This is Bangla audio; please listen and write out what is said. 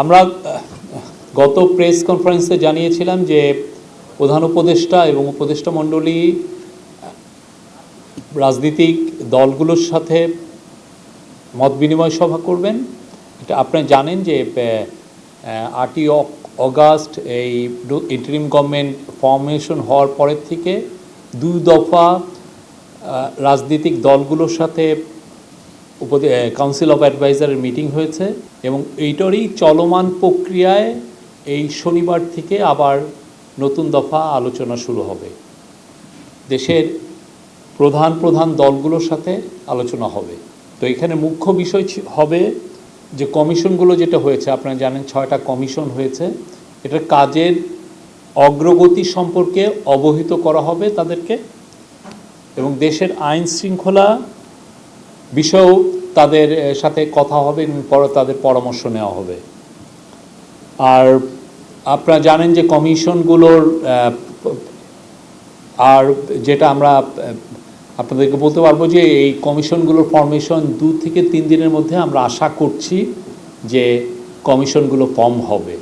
আমরা গত প্রেস কনফারেন্সে জানিয়েছিলাম যে প্রধান উপদেষ্টা এবং উপদেষ্টা মণ্ডলী রাজনৈতিক দলগুলোর সাথে মত বিনিময় সভা করবেন। এটা আপনারা জানেন যে আটই অগাস্ট এই ইন্টারিম গভর্নমেন্ট ফর্মেশন হওয়ার পরের থেকে দুই দফা রাজনৈতিক দলগুলোর সাথে উপদে কাউন্সিল অফ অ্যাডভাইজারের মিটিং হয়েছে এবং এইটারই চলমান প্রক্রিয়ায় এই শনিবার থেকে আবার নতুন দফা আলোচনা শুরু হবে। দেশের প্রধান প্রধান দলগুলোর সাথে আলোচনা হবে। তো এখানে মুখ্য বিষয় হবে যে কমিশনগুলো যেটা হয়েছে, আপনারা জানেন ছয়টা কমিশন হয়েছে। এটার কাজের অগ্রগতি সম্পর্কে অবহিত করা হবে তাদেরকে এবং দেশের আইন শৃঙ্খলা বিষয়েও তাদের সাথে কথা হবে পরে তাদের পরামর্শ নেওয়া হবে। আর আপনারা জানেন যে কমিশনগুলোর আর যেটা আমরা আপনাদেরকে বলতে পারব যে এই কমিশনগুলোর ফরমেশন দু থেকে তিন দিনের মধ্যে আমরা আশা করছি যে কমিশনগুলো ফর্ম হবে।